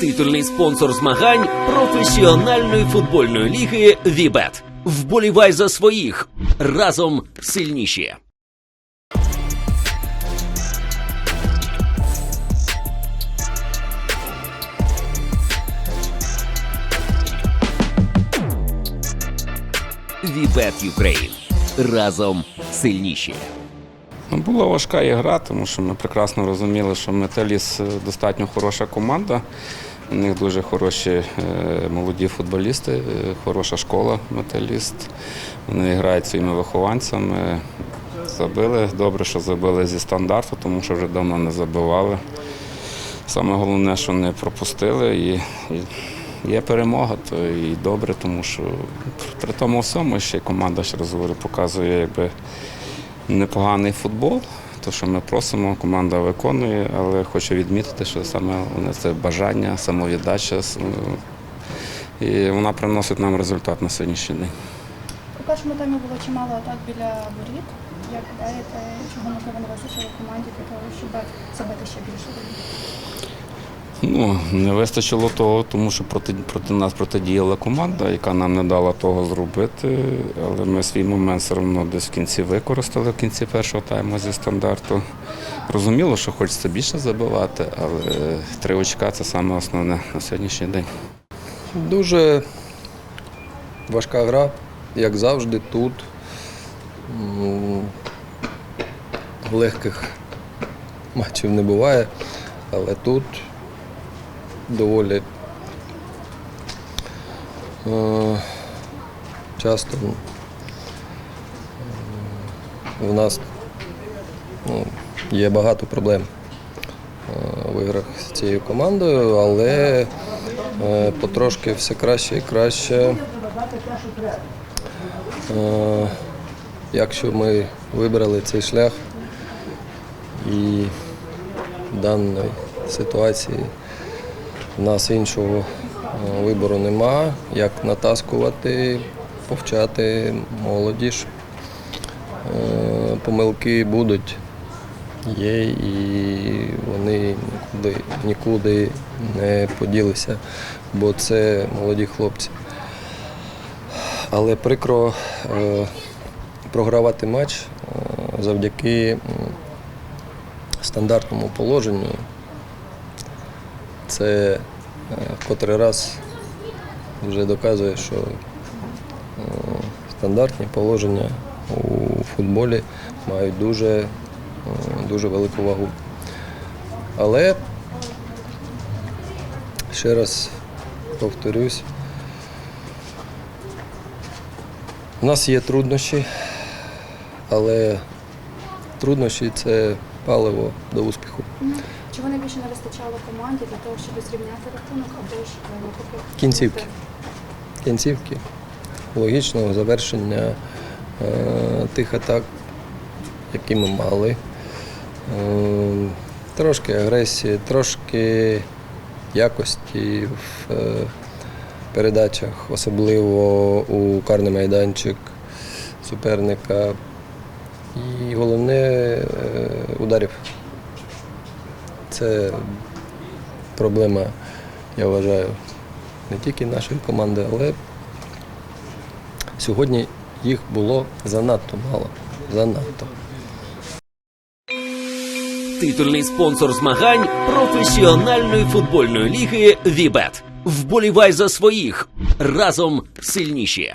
Титульний спонсор змагань професіональної футбольної ліги Вібет. Вболівай за своїх разом сильніші. Вібет Юкрейн. Разом сильніші. Ну, була важка ігра, тому що ми прекрасно розуміли, що Металіс достатньо хороша команда. У них дуже хороші е, молоді футболісти, е, хороша школа Металіст. Вони грають своїми вихованцями. Забили. Добре, що забили зі стандарту, тому що вже давно не забивали. Саме головне, що не пропустили. І, і є перемога, то і добре, тому що при тому всьому ще команда, ще раз говорю, показує якби непоганий футбол. То, що ми просимо, команда виконує, але хочу відмітити, що саме це бажання, самовіддача. І вона приносить нам результат на сьогоднішній день. У першому таймі було чимало атак біля воріт. Як гадаєте, чого можливо не вистачило команді для того, щоб забити ще більше? Ну, не вистачило того, тому що проти, проти нас протидіяла команда, яка нам не дала того зробити. Але ми свій момент все одно десь в кінці використали в кінці першого тайму зі стандарту. Розуміло, що хочеться більше забивати, але три очка це саме основне на сьогоднішній день. Дуже важка гра, як завжди, тут. М, Легких матчів не буває, але тут доволі е, часто в нас ну, є багато проблем е, в іграх з цією командою, але е, потрошки все краще і краще. Е, Якщо ми вибрали цей шлях і в даній ситуації в нас іншого е, вибору нема, як натаскувати, повчати молодіж. Е, Помилки будуть, є, і вони нікуди, нікуди не поділися, бо це молоді хлопці. Але прикро е, програвати матч завдяки стандартному положенню. Це е, в котрий раз вже доказує, що е, стандартні положення у футболі мають дуже, е, дуже велику вагу. Але ще раз повторюсь, у нас є труднощі, але труднощі це паливо до успіху. Чого найбільше не вистачало команді для того, щоб зрівняти рахунок або ж е, навпаки? Кінцівки. Кінцівки, логічного завершення е, тих атак, які ми мали. Е, трошки агресії, трошки якості в е, передачах, особливо у карний майданчик суперника. І головне е, ударів. Це проблема, я вважаю, не тільки нашої команди, але сьогодні їх було занадто мало. Занадто. Титульний спонсор змагань професіональної футбольної ліги Вібет. Вболівай за своїх разом сильніші.